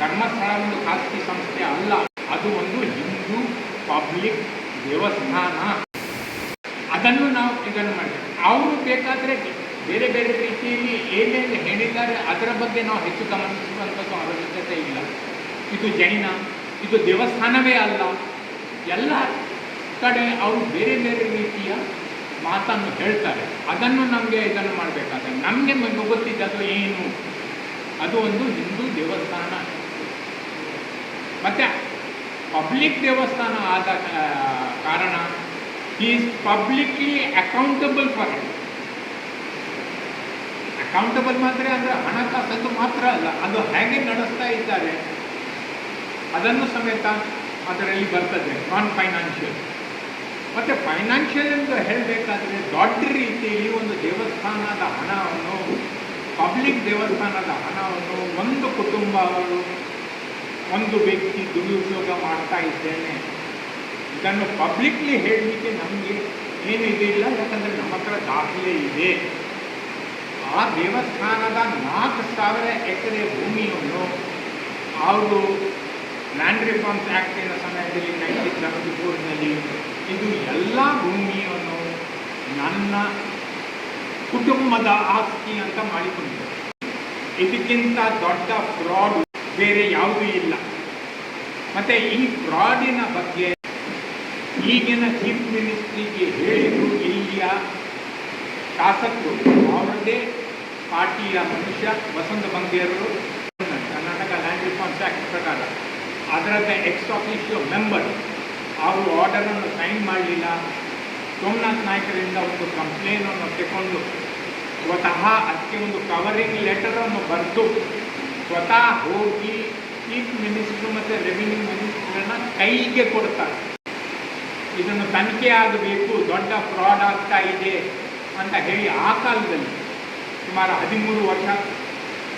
ಧರ್ಮಸ್ಥಳ ಒಂದು ಖಾಸಗಿ ಸಂಸ್ಥೆ ಅಲ್ಲ. ಅದು ಒಂದು ಹಿಂದೂ ಪಬ್ಲಿಕ್ ದೇವಸ್ಥಾನ. ಅದನ್ನು ನಾವು ಇದನ್ನು ಮಾಡಬೇಕು ಅವರು ಬೇಕಾದರೆ ಬೇರೆ ಬೇರೆ ರೀತಿಯಲ್ಲಿ ಏನೇನು ಹೇಳಿದ್ದಾರೆ, ಅದರ ಬಗ್ಗೆ ನಾವು ಹೆಚ್ಚು ಗಮನಿಸುವಂಥದ್ದು ಅವಶ್ಯಕತೆ ಇಲ್ಲ. ಇದು ಜೈನ, ಇದು ದೇವಸ್ಥಾನವೇ ಅಲ್ಲ. ಎಲ್ಲ ಕಡೆ ಅವರು ಬೇರೆ ಬೇರೆ ರೀತಿಯ ಮಾತನ್ನು ಹೇಳ್ತಾರೆ. ಅದನ್ನು ನಮಗೆ ಇದನ್ನು ಮಾಡಬೇಕಾದ್ರೆ. ನಮಗೆ ಗೊತ್ತಿದ್ದದು ಏನು? ಅದು ಒಂದು ಹಿಂದೂ ದೇವಸ್ಥಾನ. ಮತ್ತು ಪಬ್ಲಿಕ್ ದೇವಸ್ಥಾನ ಆದ ಕಾರಣ is publicly accountable for it accountable ಮಾತ್ರ ಅಂದರೆ ಹಣಕಾಸದ್ದು ಮಾತ್ರ ಅಲ್ಲ, ಅದು ಹೇಗೆ ನಡೆಸ್ತಾ ಇದ್ದಾರೆ ಅದನ್ನು ಸಮೇತ ಅದರಲ್ಲಿ ಬರ್ತದೆ ನಾನ್ ಫೈನಾನ್ಷಿಯಲ್ ಮತ್ತು ಫೈನಾನ್ಷಿಯಲ್ ಎಂದು ಹೇಳಬೇಕಾದ್ರೆ ದೊಡ್ಡ ರೀತಿಯಲ್ಲಿ ಒಂದು ದೇವಸ್ಥಾನದ ಹಣವನ್ನು ಪಬ್ಲಿಕ್ ದೇವಸ್ಥಾನದ ಹಣವನ್ನು, ಒಂದು ಕುಟುಂಬಗಳು ಒಂದು ವ್ಯಕ್ತಿ ದುರುಪಯೋಗ ಮಾಡ್ತಾ ಇದ್ದೇನೆ. ಇದನ್ನು ಪಬ್ಲಿಕ್ಲಿ ಹೇಳಲಿಕ್ಕೆ ನಮಗೆ ಏನು ಇದಿಲ್ಲ ಯಾಕಂದರೆ ನಮ್ಮ ಹತ್ರ ದಾಖಲೆ ಇದೆ. ಆ ದೇವಸ್ಥಾನದ ನಾಲ್ಕು ಸಾವಿರ ಎಕರೆ ಭೂಮಿಯನ್ನು ಅವರು ಲ್ಯಾಂಡ್ ರಿಫಾರ್ಮ್ಸ್ ಆ್ಯಕ್ಟಿನ ಸಮಯದಲ್ಲಿ ನೈನ್ಟೀನ್ ಸೆವೆಂಟಿ ಫೋರ್ನಲ್ಲಿ ಇದು ಎಲ್ಲ ಭೂಮಿಯನ್ನು ನನ್ನ ಕುಟುಂಬದ ಆಸ್ತಿ ಅಂತ ಮಾಡಿಕೊಂಡಿದ್ದಾರೆ. ಇದಕ್ಕಿಂತ ದೊಡ್ಡ ಫ್ರಾಡ್ ಬೇರೆ ಯಾವುದೂ ಇಲ್ಲ. ಮತ್ತು ಈ ಫ್ರಾಡಿನ ಬಗ್ಗೆ ಈಗಿನ ಚೀಫ್ ಮಿನಿಸ್ಟ್ರಿಗೆ ಹೇಳಿದ್ರು ಇಲ್ಲಿಯ ಶಾಸಕರು ಅವರದೇ ಪಾರ್ಟಿಯ ಮನುಷ್ಯ ವಸಂತ ಬಂಗೇರರು ಕರ್ನಾಟಕ ಲ್ಯಾಂಡ್ ರಿಫಾರ್ಮ್ಸ್ ಆ್ಯಕ್ಟ್ ಪ್ರಕಾರ. ಅದರದ ಎಕ್ಸ್ ಆಫೀಷಿಯೋ ಮೆಂಬರ್ ಅವರು ಆರ್ಡರನ್ನು ಸೈನ್ ಮಾಡಲಿಲ್ಲ. ಸೋಮನಾಥ್ ನಾಯಕರಿಂದ ಒಂದು ಕಂಪ್ಲೇನನ್ನು ತಗೊಂಡು ಸ್ವತಃ ಅದಕ್ಕೆ ಒಂದು ಕವರಿಂಗ್ ಲೆಟರನ್ನು ಬರೆದು ಸ್ವತಃ ಹೋಗಿ ಚೀಫ್ ಮಿನಿಸ್ಟ್ರು ಮತ್ತು ರೆವಿನ್ಯೂ ಮಿನಿಸ್ಟ್ರನ್ನ ಕೈಗೆ ಕೊಡ್ತಾರೆ. ಇದನ್ನು ತನಿಖೆ ಆಗಬೇಕು, ದೊಡ್ಡ ಫ್ರಾಡ್ ಆಗ್ತಾ ಇದೆ ಅಂತ ಹೇಳಿ ಆ ಕಾಲದಲ್ಲಿ ಸುಮಾರು ಹದಿಮೂರು ವರ್ಷ,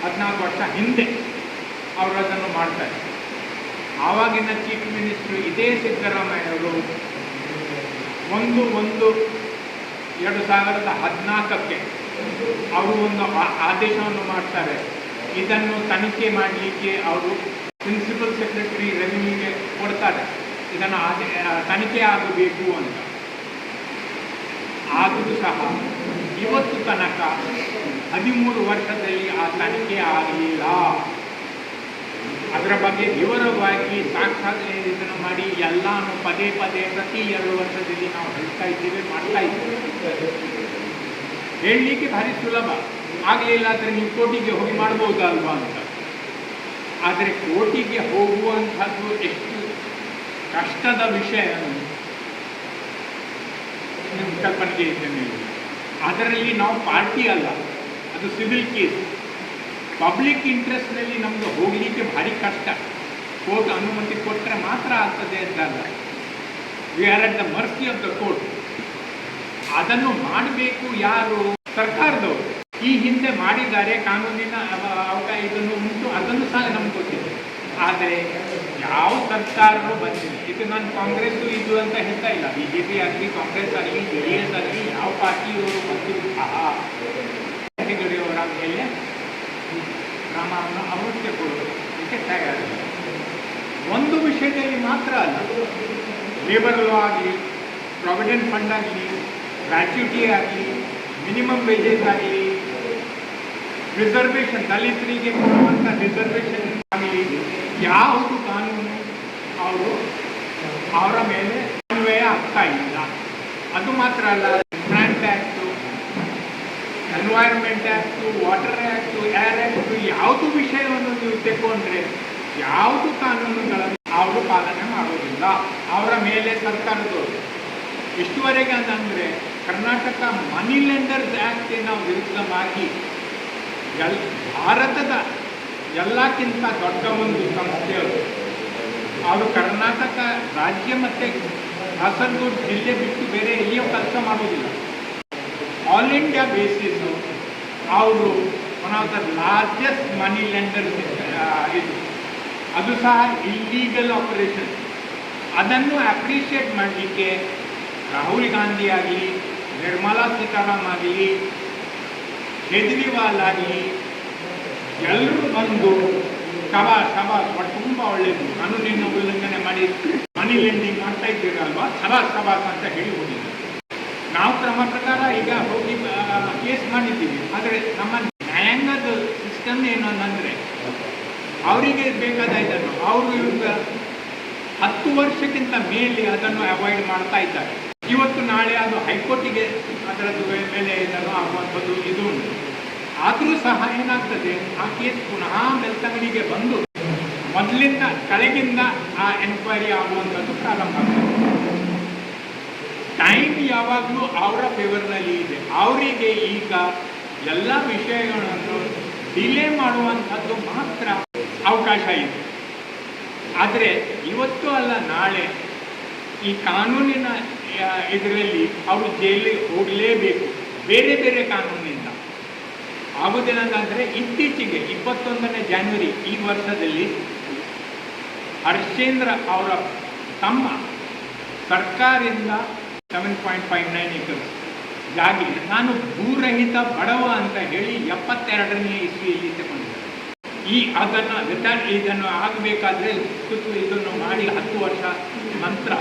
ಹದಿನಾಲ್ಕು ವರ್ಷ ಹಿಂದೆ ಅವರು ಅದನ್ನು ಮಾಡ್ತಾರೆ. ಆವಾಗಿನ ಚೀಫ್ ಮಿನಿಸ್ಟ್ರು ಇದೇ ಸಿದ್ದರಾಮಯ್ಯವರು ಒಂದು ಒಂದು ಎರಡು ಸಾವಿರದ ಹದಿನಾಲ್ಕಕ್ಕೆ ಅವರು ಒಂದು ಆದೇಶವನ್ನು ಮಾಡ್ತಾರೆ. ಇದನ್ನು ತನಿಖೆ ಮಾಡಲಿಕ್ಕೆ ಅವರು ಪ್ರಿನ್ಸಿಪಲ್ ಸೆಕ್ರೆಟರಿ ರೆವಿನ್ಯೂಗೆ ಕೊಡ್ತಾರೆ. ಇದನ್ನು ತನಿಖೆ ಆಗಬೇಕು ಅಂತ. ಆದರೂ ಸಹ ಇವತ್ತು ತನಕ ಹದಿಮೂರು ವರ್ಷದಲ್ಲಿ ಆ ತನಿಖೆ ಆಗಲಿಲ್ಲ. ಅದರ ಬಗ್ಗೆ ವಿವರವಾಗಿ ಸಾಕ್ಷಾತ್ ಇದನ್ನು ಮಾಡಿ ಎಲ್ಲಾನು ಪದೇ ಪದೇ ಪ್ರತಿ ಎರಡು ವರ್ಷದಲ್ಲಿ ನಾವು ಹೇಳ್ತಾ ಇದ್ದೇವೆ, ಮಾಡ್ತಾ ಇದ್ದೇವೆ. ಹೇಳಲಿಕ್ಕೆ ಭಾರಿ ಸುಲಭ. ಆಗಲಿಲ್ಲ ಅಂದರೆ ನೀವು ಕೋಟಿಗೆ ಹೋಗಿ ಮಾಡ್ಬೋದಲ್ವಾ ಅಂತ. ಆದರೆ ಕೋಟಿಗೆ ಹೋಗುವಂಥದ್ದು ಎಷ್ಟು ಕಷ್ಟದ ವಿಷಯ ನಿಮ್ಮ ಕಲ್ಪನೆಗೆ ಇದ್ದೇನೆ. ಅದರಲ್ಲಿ ನಾವು ಪಾರ್ಟಿ ಅಲ್ಲ, ಅದು ಸಿವಿಲ್ ಕೇಸ್. ಪಬ್ಲಿಕ್ ಇಂಟ್ರೆಸ್ಟ್ನಲ್ಲಿ ನಮ್ಗೆ ಹೋಗಲಿಕ್ಕೆ ಭಾರಿ ಕಷ್ಟ. ಕೋರ್ಟ್ ಅನುಮತಿ ಕೊಟ್ಟರೆ ಮಾತ್ರ ಆಗ್ತದೆ ಅಂತಲ್ಲ we are at the mercy of the court ಅದನ್ನು ಮಾಡಬೇಕು ಯಾರು? ಸರ್ಕಾರದವರು. ಈ ಹಿಂದೆ ಮಾಡಿದ್ದಾರೆ ಕಾನೂನಿನ ಅವ- ಅವಕಾಶ ಇದನ್ನು ಉಂಟು, ಅದನ್ನು ಸಹ ನಮ್ಗೆ ಆದರೆ ಯಾವ ಸರ್ಕಾರನೂ ಬಂದಿಲ್ಲ ಇದು ನಾನು ಕಾಂಗ್ರೆಸ್ಸು ಇದು ಅಂತ ಹೇಳ್ತಾ ಇಲ್ಲ. ಬಿ ಜೆ ಪಿ ಆಗಲಿ, ಕಾಂಗ್ರೆಸ್ ಆಗಲಿ, ಜೆ ಡಿ ಎಸ್ ಆಗಲಿ, ಯಾವ ಪಾರ್ಟಿಯವರು ಬಂದರೂ ಸಹ ಅವರ ಮೇಲೆ ಕ್ರಮವನ್ನು ಅವೃತ್ತಿ ತಯಾರಿಲ್ಲ ಒಂದು ವಿಷಯದಲ್ಲಿ ಮಾತ್ರ ಅಲ್ಲ ಲೇಬರ್ ಲಾ ಆಗಲಿ ಪ್ರಾವಿಡೆಂಟ್ ಫಂಡ್ ಆಗಲಿ ಗ್ರ್ಯಾಚ್ಯುಟಿ ಆಗಲಿ ಮಿನಿಮಮ್ ವೇಜಸ್ ಆಗಲಿ ರಿಸರ್ವೇಷನ್ ದಲಿತರಿಗೆ ಕೊಡುವಂಥ ರಿಸರ್ವೇಷನ್ ಆಗಲಿ ಯಾವುದು ಕಾನೂನು ಅವರು ಅವರ ಮೇಲೆ ಅನ್ವಯ ಆಗ್ತಾ ಇಲ್ಲ ಅದು ಮಾತ್ರ ಅಲ್ಲ plant act environment act water act air act ಯಾವುದು ವಿಷಯವನ್ನು ನೀವು ತೆಗೊಂಡ್ರೆ ಯಾವುದು ಕಾನೂನುಗಳನ್ನು ಅವರು ಪಾಲನೆ ಮಾಡೋದಿಲ್ಲ ಅವರ ಮೇಲೆ ಸರ್ಕಾರದವರು ಎಷ್ಟುವರೆಗೆ ಅಂತಂದರೆ ಕರ್ನಾಟಕ ಮನಿ ಲೆಂಡರ್ಸ್ ಆ್ಯಕ್ಟಿನ ವಿರುದ್ಧವಾಗಿ ಎಲ್ ಭಾರತದ ಎಲ್ಲಕ್ಕಿಂತ ದೊಡ್ಡ ಒಂದು ಸಂಸ್ಥೆ ಅದು. ಅವರು ಕರ್ನಾಟಕ ರಾಜ್ಯ ಮತ್ತು ಕಾಸರಗೋಡು ಜಿಲ್ಲೆ ಬಿಟ್ಟು ಬೇರೆ ಎಲ್ಲಿಯೂ ಕೆಲಸ ಮಾಡೋದಿಲ್ಲ ಆಲ್ ಇಂಡಿಯಾ ಬೇಸಿಸು ಅವರು one of the largest money lenders ಇದು. ಅದು ಸಹ ಇಲ್ಲೀಗಲ್ ಆಪರೇಷನ್ ಅದನ್ನು ಅಪ್ರಿಷಿಯೇಟ್ ಮಾಡಲಿಕ್ಕೆ ರಾಹುಲ್ ಗಾಂಧಿ ಆಗಲಿ, ನಿರ್ಮಲಾ ಸೀತಾರಾಮ್ ಆಗಲಿ ಕೇಜ್ರಿವಾಲ್ ಆಗಲಿ ಎಲ್ಲರೂ ಬಂದು ಶಬಾ ಕಬ ತುಂಬ ನಾನು ಕಾನೂನಿನ ಉಲ್ಲಂಘನೆ ಮಾಡಿ ಮನಿ ಲೆಂಡಿಂಗ್ ಮಾಡ್ತಾ ಇದ್ದೀರಲ್ವಾ? ಸಬಾ ಶಬಾಸ್ ಅಂತ ಹೇಳಿ ಹೋಗಿದ್ದೆ ನಾವು ಕ್ರಮ ಪ್ರಕಾರ ಈಗ ಹೋಗಿ ಕೇಸ್ ಮಾಡಿದ್ದೀವಿ. ಆದರೆ ನಮ್ಮ ನ್ಯಾಯಾಂಗದ ಸಿಸ್ಟಮ್ ಏನು ಅವರಿಗೆ ಬೇಕಾದ ಇದನ್ನು, ಅವರು ಇವಾಗ ಹತ್ತು ವರ್ಷಕ್ಕಿಂತ ಮೇಲೆ ಅದನ್ನು ಅವಾಯ್ಡ್ ಮಾಡ್ತಾ ಇದ್ದಾರೆ. ಇವತ್ತು ನಾಳೆ ಅದು ಹೈಕೋರ್ಟಿಗೆ ಅದರದ್ದು ಮೇಲೆ ಏನಾದರೂ ಆಗುವಂಥದ್ದು ಇದು ಉಂಟು. ಆದರೂ ಸಹ ಏನಾಗ್ತದೆ ಆ ಕೇಸ್ ಪುನಃ ಮೆಲ್ತಂಗಡಿಗೆ ಬಂದು ಮೊದಲಿಂದ ಕಳೆಗಿಂದ ಆ ಎನ್ಕ್ವೈರಿ ಆಗುವಂಥದ್ದು ಪ್ರಾರಂಭ ಆಗ್ತದೆ. ಟೈಮ್ ಯಾವಾಗಲೂ ಅವರ ಫೇವರ್ನಲ್ಲಿ ಇದೆ. ಅವರಿಗೆ ಈಗ ಎಲ್ಲ ವಿಷಯಗಳನ್ನು ಡಿಲೇ ಮಾಡುವಂಥದ್ದು ಮಾತ್ರ ಅವಕಾಶ ಇದೆ. ಆದರೆ ಇವತ್ತು ಅಲ್ಲ, ನಾಳೆ ಈ ಕಾನೂನಿನ ಇದರಲ್ಲಿ ಅವರು ಜೈಲಿಗೆ ಹೋಗಲೇಬೇಕು. ಬೇರೆ ಬೇರೆ ಕಾನೂನಿನಿಂದ ಆಗುದಿಲ್ಲ ಅಂತಂದರೆ ಇತ್ತೀಚೆಗೆ ಇಪ್ಪತ್ತೊಂದನೇ ಜಾನ್ವರಿ ಈ ವರ್ಷದಲ್ಲಿ ಹರ್ಷೇಂದ್ರ ಅವರ ತಮ್ಮ ಸರ್ಕಾರದಿಂದ seven point five nine acres ಜಾಗಿ ನಾನು ಭೂರಹಿತ ಬಡವ ಅಂತ ಹೇಳಿ ಎಪ್ಪತ್ತೆರಡನೇ ಇಸ್ವಿಯಲ್ಲಿ ತಗೊಂಡಿದ್ದೆ ಈ ಅದನ್ನು ರಿಟರ್ನ್ ಇದನ್ನು ಆಗಬೇಕಾದ್ರೆ ಇದನ್ನು ಮಾಡಿ ಹತ್ತು ವರ್ಷ ನಂತರ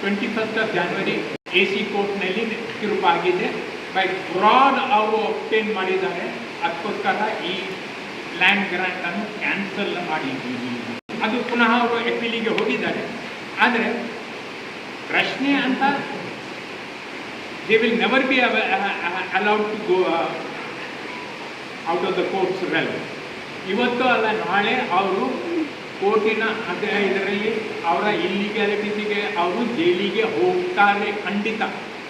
twenty first of January A C ಕೋರ್ಟ್ನಲ್ಲಿ ತಿರುಪಾಗಿದೆ. ಬೈ ಫ್ರಾಡ್ ಅವರು ಒಪ್ಟೇನ್ ಮಾಡಿದ್ದಾರೆ. ಅದಕ್ಕೋಸ್ಕರ ಈ ಲ್ಯಾಂಡ್ ಗ್ರಾಂಟನ್ನು ಕ್ಯಾನ್ಸಲ್ ಮಾಡಿದ್ದೀವಿ. ಅದು ಪುನಃ ಅವರು ಎಪಿಲಿಗೆ ಹೋಗಿದ್ದಾರೆ. ಆದರೆ ಪ್ರಶ್ನೆ ಅಂತ they will never be allowed to go out of the courts well ಇವತ್ತು ಅಲ್ಲ, ನಾಳೆ ಅವರು ಕೋರ್ಟಿನ ಅದೇ ಇದರಲ್ಲಿ ಅವರ ಇಲ್ಲಿಗ್ಯಾಲಿಟೀಸಿಗೆ ಅವರು ಜೈಲಿಗೆ ಹೋಗ್ತಾರೆ ಖಂಡಿತ.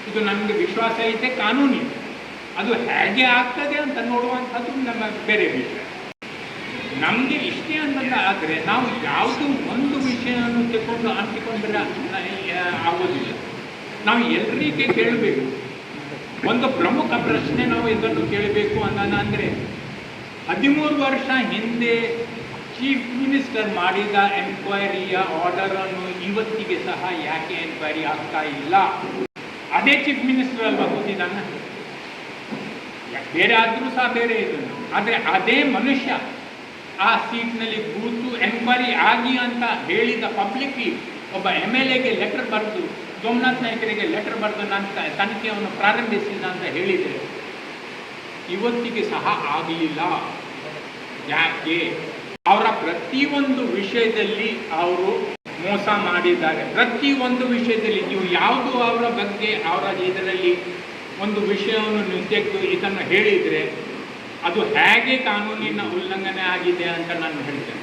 ಇದು ನಮಗೆ ವಿಶ್ವಾಸ ಐತೆ ಕಾನೂನಿದೆ ಅದು ಹೇಗೆ ಆಗ್ತದೆ ಅಂತ ನೋಡುವಂಥದ್ದು ನಮ್ಮ ಬೇರೆ ವಿಷಯ. ನಮಗೆ ಇಷ್ಟೇ ಅಂತಂದ ಆದರೆ ನಾವು ಯಾವುದು ಒಂದು ವಿಷಯವನ್ನು ತಗೊಂಡು ಅಂಟಿಕೊಂಡ್ರೆ ಆಗೋದಿಲ್ಲ. ನಾವು ಎಲ್ರಿಗೆ ಕೇಳಬೇಕು. ಒಂದು ಪ್ರಮುಖ ಪ್ರಶ್ನೆ ನಾವು ಇದನ್ನು ಕೇಳಬೇಕು ಅನ್ನೋಣ ಅಂದರೆ ಹದಿಮೂರು ವರ್ಷ ಹಿಂದೆ ಚೀಫ್ ಮಿನಿಸ್ಟರ್ ಮಾಡಿದ ಎನ್ಕ್ವೈರಿಯ ಆರ್ಡರನ್ನು ಇವತ್ತಿಗೆ ಸಹ ಯಾಕೆ ಎನ್ಕ್ವೈರಿ ಆಗ್ತಾ ಇಲ್ಲ? ಅದೇ ಚೀಫ್ ಮಿನಿಸ್ಟರ್ ಅಲ್ವಾ ಕೂತಿದ್ದಾನ ಬೇರೆ ಆದರೂ ಸಹ ಬೇರೆ ಇದು. ಆದರೆ ಅದೇ ಮನುಷ್ಯ ಆ ಸೀಟ್ನಲ್ಲಿ ಕೂತು ಎನ್ಕ್ವೈರಿ ಆಗಿ ಅಂತ ಹೇಳಿದ ಪಬ್ಲಿಕ್ ಒಬ್ಬ ಎಂ ಎಲ್ ಎಗೆ ಲೆಟರ್ ಬರೆದು, ಸೋಮನಾಥ್ ನಾಯಕರಿಗೆ ಲೆಟರ್ ಬರೆದು ನಾನು ತನಿಖೆಯನ್ನು ಪ್ರಾರಂಭಿಸಿದ ಅಂತ ಹೇಳಿದರೆ ಇವತ್ತಿಗೆ ಸಹ ಆಗಲಿಲ್ಲ. ಯಾಕೆ? ಅವರ ಪ್ರತಿಯೊಂದು ವಿಷಯದಲ್ಲಿ ಅವರು ಮೋಸ ಮಾಡಿದ್ದಾರೆ. ಪ್ರತಿಯೊಂದು ವಿಷಯದಲ್ಲಿ ನೀವು ಯಾವುದು ಅವರ ಬಗ್ಗೆ ಅವರ ಇದರಲ್ಲಿ ಒಂದು ವಿಷಯವನ್ನು ನೀವು ಇದನ್ನು ಹೇಳಿದರೆ ಅದು ಹೇಗೆ ಕಾನೂನಿನ ಉಲ್ಲಂಘನೆ ಆಗಿದೆ ಅಂತ ನಾನು ಹೇಳ್ತೇನೆ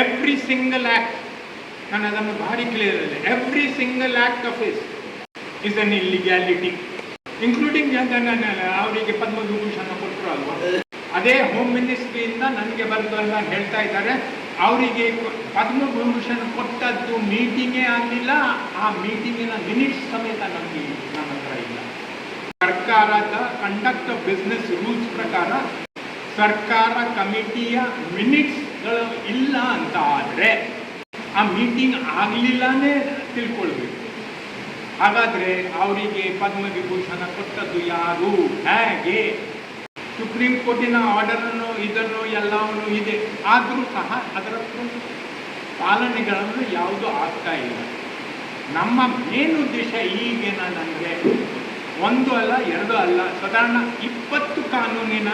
ಎವ್ರಿ ಸಿಂಗಲ್ ಆ್ಯಕ್ಟ್ ನಾನು ಅದನ್ನು ಭಾರಿ ಕ್ಲಿಯರ್ ಇದೆ every single act of is is an illegality including ಅವರಿಗೆ ಪದ್ಮವಿಭೂಷಣ ಕೊಟ್ಟರು ಅಲ್ವಾ? ಅದೇ ಹೋಮ್ ಮಿನಿಸ್ಟ್ರಿಯಿಂದ ನನಗೆ ಬರೆದು ಅಂತ ಹೇಳ್ತಾ ಇದ್ದಾರೆ. ಅವರಿಗೆ ಪದ್ಮಭೂಷಣ ಕೊಟ್ಟದ್ದು ಮೀಟಿಂಗೇ ಆಗಲಿಲ್ಲ. ಆ ಮೀಟಿಂಗಿನ ಮಿನಿಟ್ಸ್ ಸಮೇತ ನಮಗೆ ನನ್ನ ಹತ್ರ ಇಲ್ಲ. ಸರ್ಕಾರದ ಕಂಡಕ್ಟ್ ಆಫ್ ಬಿಸ್ನೆಸ್ ರೂಲ್ಸ್ ಪ್ರಕಾರ ಸರ್ಕಾರ ಕಮಿಟಿಯ ಮಿನಿಟ್ಸ್ಗಳು ಇಲ್ಲ ಅಂತ ಆದರೆ ಆ ಮೀಟಿಂಗ್ ಆಗಲಿಲ್ಲನೇ ತಿಳ್ಕೊಳ್ಬೇಕು. ಹಾಗಾದರೆ ಅವರಿಗೆ ಪದ್ಮವಿಭೂಷಣ ಕೊಟ್ಟದ್ದು ಯಾರು? ಹೇಗೆ? ಸುಪ್ರೀಂ ಕೋರ್ಟಿನ ಆರ್ಡರನ್ನು, ಇದನ್ನು, ಎಲ್ಲವನ್ನು ಇದೆ. ಆದರೂ ಸಹ ಅದರ ಪಾಲನೆಗಳನ್ನು ಯಾವುದು ಆಗ್ತಾ ಇಲ್ಲ. ನಮ್ಮ ಮೇನ್ ಉದ್ದೇಶ ಈಗೇನಂದರೆ ಒಂದು ಅಲ್ಲ, ಎರಡು ಅಲ್ಲ. ಸಾಧಾರಣ ಇಪ್ಪತ್ತು ಕಾನೂನಿನ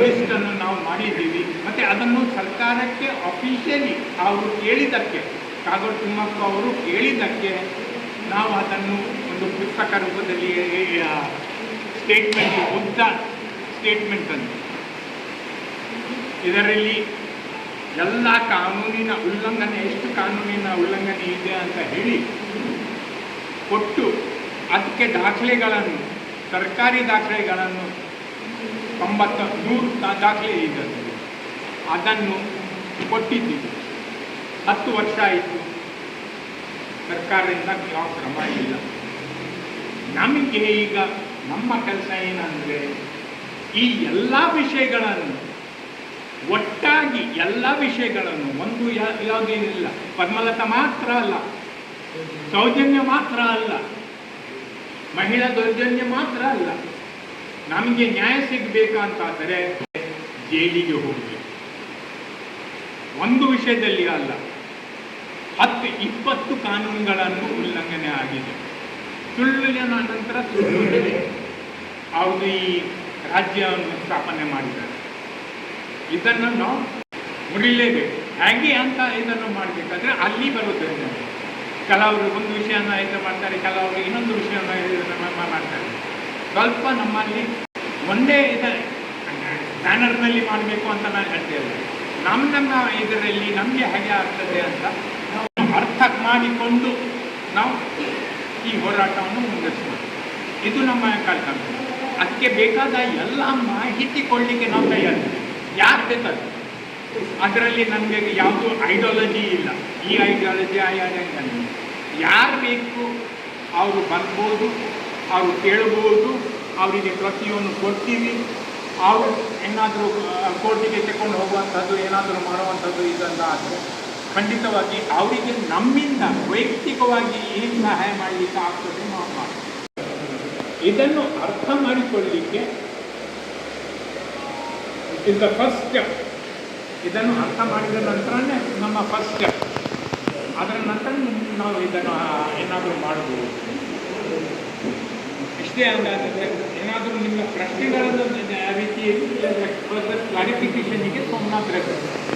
ಲಿಸ್ಟನ್ನು ನಾವು ಮಾಡಿದ್ದೀವಿ. ಮತ್ತು ಅದನ್ನು ಸರ್ಕಾರಕ್ಕೆ ಅಫಿಷಿಯಲಿ ಅವರು ಕೇಳಿದ್ದಕ್ಕೆ, ಕಾಗೋಡು ತಿಮ್ಮಪ್ಪ ಅವರು ಕೇಳಿದ್ದಕ್ಕೆ ನಾವು ಅದನ್ನು ಒಂದು ಪುಸ್ತಕ ರೂಪದಲ್ಲಿ ಸ್ಟೇಟ್ಮೆಂಟ್ ಉದ್ದ ಸ್ಟೇಟ್ಮೆಂಟ್ ಇದರಲ್ಲಿ ಎಲ್ಲ ಕಾನೂನಿನ ಉಲ್ಲಂಘನೆ, ಎಷ್ಟು ಕಾನೂನಿನ ಉಲ್ಲಂಘನೆ ಇದೆ ಅಂತ ಹೇಳಿ ಕೊಟ್ಟು ಅದಕ್ಕೆ ದಾಖಲೆಗಳನ್ನು, ಸರ್ಕಾರಿ ದಾಖಲೆಗಳನ್ನು ತೊಂಬತ್ತ ನೂರು ದಾಖಲೆ ಇದೆ. ಅದನ್ನು ಕೊಟ್ಟಿದ್ದೀವಿ. ಹತ್ತು ವರ್ಷ ಆಯಿತು. ಸರ್ಕಾರದಿಂದ ಯಾವ ಕ್ರಮ ಇಲ್ಲ. ನಮಗೆ ಈಗ ನಮ್ಮ ಕೆಲಸ ಏನಂದರೆ ಈ ಎಲ್ಲ ವಿಷಯಗಳನ್ನು, ಒಟ್ಟಾಗಿ ಎಲ್ಲ ವಿಷಯಗಳನ್ನು, ಒಂದು ಯಾವುದೇನಿಲ್ಲ, ಪದ್ಮಲತ ಮಾತ್ರ ಅಲ್ಲ, ಸೌಜನ್ಯ ಮಾತ್ರ ಅಲ್ಲ, ಮಹಿಳಾ ದೌರ್ಜನ್ಯ ಮಾತ್ರ ಅಲ್ಲ, ನಮಗೆ ನ್ಯಾಯ ಸಿಗಬೇಕಂತಾದರೆ ಜೈಲಿಗೆ ಹೋಗಬೇಕು. ಒಂದು ವಿಷಯದಲ್ಲಿ ಅಲ್ಲ, ಹತ್ತು, ಇಪ್ಪತ್ತು ಕಾನೂನುಗಳನ್ನು ಉಲ್ಲಂಘನೆ ಆಗಿದೆ. ಸುಳ್ಳಿನ ನಂತರ ಸುಳ್ಳು ಅವರು ಈ ರಾಜ್ಯವನ್ನು ಸ್ಥಾಪನೆ ಮಾಡಿದ್ದಾರೆ. ಇದನ್ನು ನಾವು ಮುರಿಲೇಬೇಕು. ಹೇಗೆ ಅಂತ ಇದನ್ನು ಮಾಡಬೇಕಾದ್ರೆ ಅಲ್ಲಿ ಬರುತ್ತೆ ಕೆಲವರು ಒಂದು ವಿಷಯನ ಇದು ಮಾಡ್ತಾರೆ, ಕೆಲವರು ಇನ್ನೊಂದು ವಿಷಯನ ಮಾಡ್ತಾರೆ. ಸ್ವಲ್ಪ ನಮ್ಮಲ್ಲಿ ಒಂದೇ ಇದೆ ಬ್ಯಾನರ್ನಲ್ಲಿ ಮಾಡಬೇಕು ಅಂತ ನಾನು ಹೇಳ್ತೇವೆ ನಮ್ಮ ನಮ್ಮ ಇದರಲ್ಲಿ ನಮಗೆ ಹೇಗೆ ಆಗ್ತದೆ ಅಂತ ನಾವು ಅರ್ಥ ಮಾಡಿಕೊಂಡು ನಾವು ಈ ಹೋರಾಟವನ್ನು ಮುಂದುವರಿಸಬೇಕು. ಇದು ನಮ್ಮ ಕರ್ತವ್ಯ ಅದಕ್ಕೆ ಬೇಕಾದ ಎಲ್ಲ ಮಾಹಿತಿ ಕೊಡಲಿಕ್ಕೆ ನಾವು ತಯಾರಿದ್ದೀವಿ ಯಾರು ಬೇಕಾದ್ರು. ಅದರಲ್ಲಿ ನಮಗೆ ಯಾವುದು ಐಡಿಯಾಲಜಿ ಇಲ್ಲ. ಈ ಐಡಿಯಾಲಜಿ ಆ ಐಡಿಯಾಲಜಿ ಯಾರು ಬೇಕು, ಅವರು ಬರ್ಬೋದು, ಅವರು ಕೇಳ್ಬೋದು, ಅವರಿಗೆ ಪ್ರತಿಯೊಂದು ಕೊಡ್ತೀವಿ. ಅವರು ಏನಾದರೂ ಕೋರ್ಟಿಗೆ ತಗೊಂಡು ಹೋಗುವಂಥದ್ದು, ಏನಾದರೂ ಮಾಡುವಂಥದ್ದು ಇದೆಲ್ಲ ಆದರೆ ಖಂಡಿತವಾಗಿ ಅವರಿಗೆ ನಮ್ಮಿಂದ ವೈಯಕ್ತಿಕವಾಗಿ ಏನು ಸಹಾಯ ಮಾಡಲಿಕ್ಕೆ ಆಗ್ತದೆ? ಇದನ್ನು ಅರ್ಥ ಮಾಡಿಕೊಳ್ಳಲಿಕ್ಕೆ ಇಸ್ ದ ಫಸ್ಟ್ ಸ್ಟೆಪ್ ಇದನ್ನು ಅರ್ಥ ಮಾಡಿದ ನಂತರನೇ ನಮ್ಮ ಫಸ್ಟ್ ಸ್ಟೆಪ್ ಅದರ ನಂತರ ನಾವು ಇದನ್ನು ಏನಾದರೂ ಮಾಡ್ಬೋದು ಇಷ್ಟೇ ಅಂದರೆ ಏನಾದರೂ ನಿಮ್ಮ ಪ್ರಶ್ನೆಗಳನ್ನು ಆ ರೀತಿ ಕ್ಲಾರಿಫಿಕೇಷನಿಗೆ ಸೋಮನಾಥ್ ರೆಡ್ಡಿ